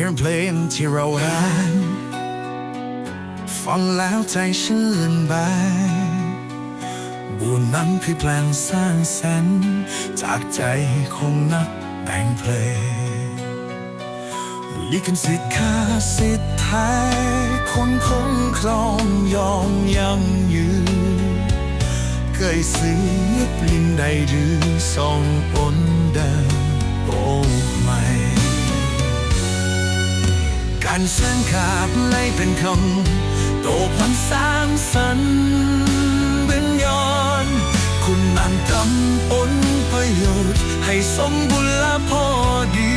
ยงเพลงที่เรารักฟังแล้วใจชื่นบานบุญนั้นคือแปลงสร้างสรรค์จากใจของนักแต่งเพลงลิขสิทธิ์ค่าสิทธิ์ไทยคนคงครองยอมยังยืนเคยซื้อปลินใดหรือส่องปนเดิ การสร้างขาบไล่เป็นคำโตพันสร้างสรรค์เป็นย้อนคุณนันทำผลประโยชน์ ให้สมบุญละพอดี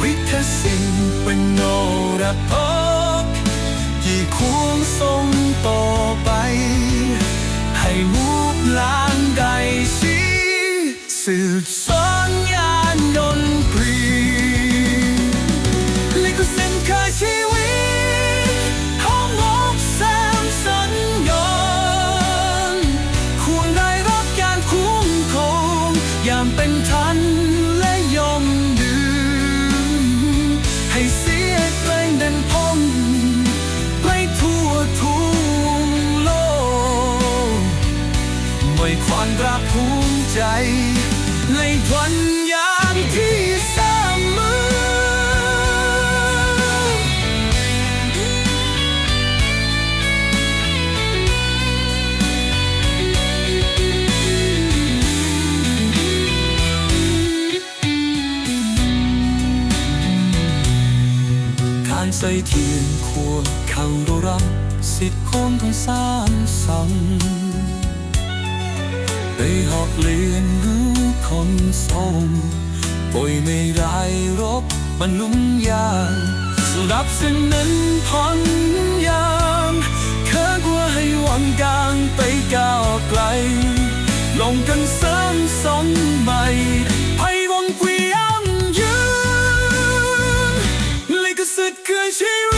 วิทยศิลป์เป็นโนระพกที่ควงทรงต่อไป ให้ลูกหลานได้สีสืบส ใจในวันยามที่เสมอการใส่เทียนขัวเข้าดรับ สิทธิ์ของทั้งสามสัง ได้หอกเลียนรู้คนทรงป่วยไม่ได้รบบรรลุมยางสลับเส้นนั้นพอนยางเคิกว่าให้หวังกลางไปก้าวไกล ลงกันเสริมสองใหม่ไพวงเกวียงยืนลิขสิทธิ์คือชีวิต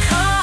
come.